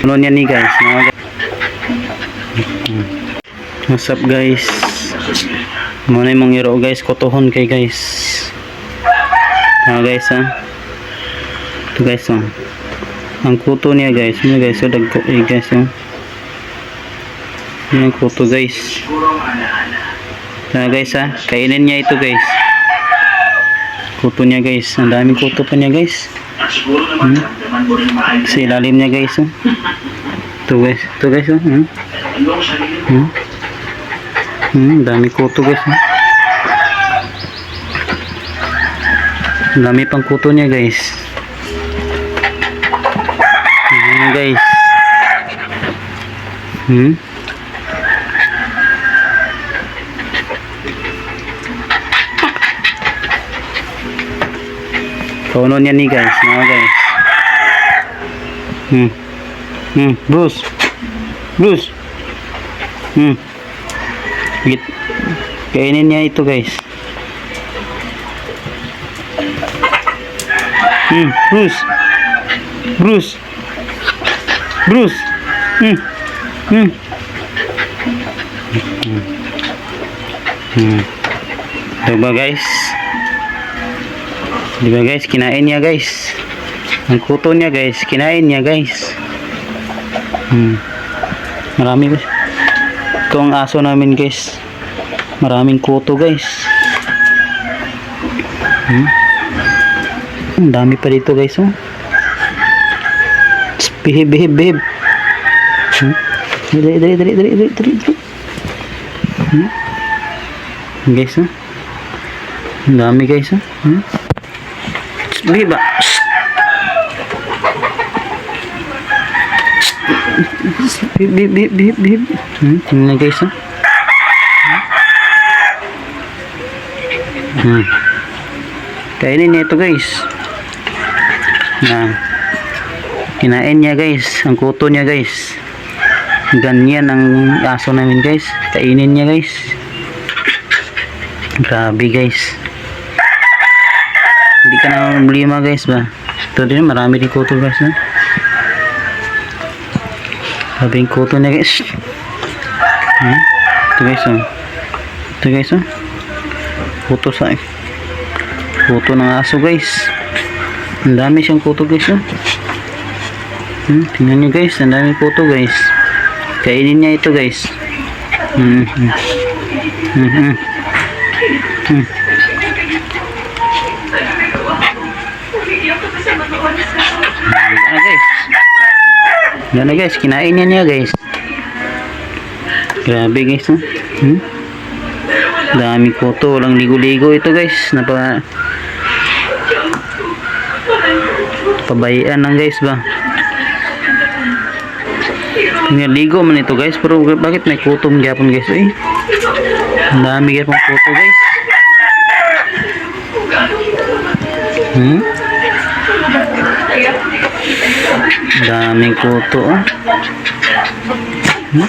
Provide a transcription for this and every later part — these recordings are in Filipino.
Ano niya ni guys? Mga. What's up guys? Muna yung mga guys. Kotohon kay guys. Mga guys ha. Ito guys oh. Ang kuto niya guys. Mga guys. So dagko eh guys oh. Yan ang kuto guys. Mga guys ha. Kainin niya ito guys. Kuto niya guys. Ang daming kuto pa niya guys. Hmm? Sa ilalim niya guys. Oh. Ito guys. Ito guys. Oh. Hmm? Hmm? Hmm, dami kuto guys. Oh. Dami pang kuto niya guys. Ayan guys. Hmm? Kauno niya ni guys, mga guys. Hmm. Hmm, Bruce. Bruce. Hmm. Git. Kainin niya ito guys. Hmm, Bruce. Bruce. Bruce. Hmm. Hmm. Hmm. Hmm. Ito ba guys? Di ba guys? Kinain niya guys. Ang kuto niya guys. Kinain niya guys. Hmm. Marami guys. Ito ang aso namin guys. Maraming kuto guys. Hmm. Ang dami pa dito guys oh. Behave, behave, behave. Hmm. Dali, dali, dali, dali, dali, dali, dali. Hmm. Guys oh. Ang dami guys oh. Hmm. Behave ah. Behave, behave, behave, behave, behave. Hmm. Tingnan guys oh. Hmm. Kainin niya ito guys. Na. Kinain niya guys. Ang kuto niya guys. Ganyan ang aso namin guys. Kainin niya guys. Grabe guys. Hindi ka na problema guys ba. Ito din marami din kuto guys na. Grabe yung kuto niya guys. Hmm? Ito guys oh. Ito guys oh. Kuto sa kuto ng aso guys. Ang dami siyang kuto guys oh. Hmm, tingnan nyo guys, ang dami kuto guys. Kainin niya ito guys. Hmm. Hmm. Hmm. hmm. Hmm. Guys. Yan na guys, kinain niya niya guys. Grabe guys oh. Hmm? Dami kuto, walang ligo-ligo ito guys. Napa pabayaan lang guys ba. Niligo man ito guys, pero bakit may kutom gyapon guys eh? Ang dami gyapon kuto guys. Hmm? Daming kuto oh. Hmm?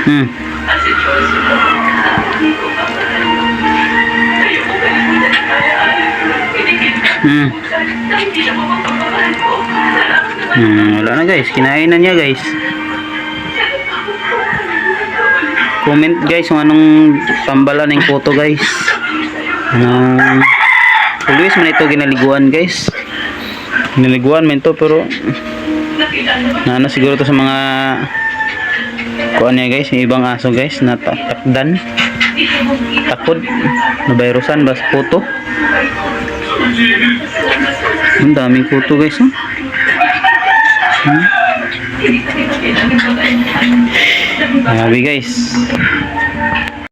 Hmm. Hmm. Hmm, wala na guys. Kinain na niya guys. Comment guys kung anong pambala ng photo guys. Anong Always man ito ginaliguan guys. Ginaliguan man to pero na siguro to sa mga kuan niya guys, yung ibang aso guys na ta- takdan. Takod na virusan bas puto. Ang daming puto guys. Oh. Hmm? Grabe guys.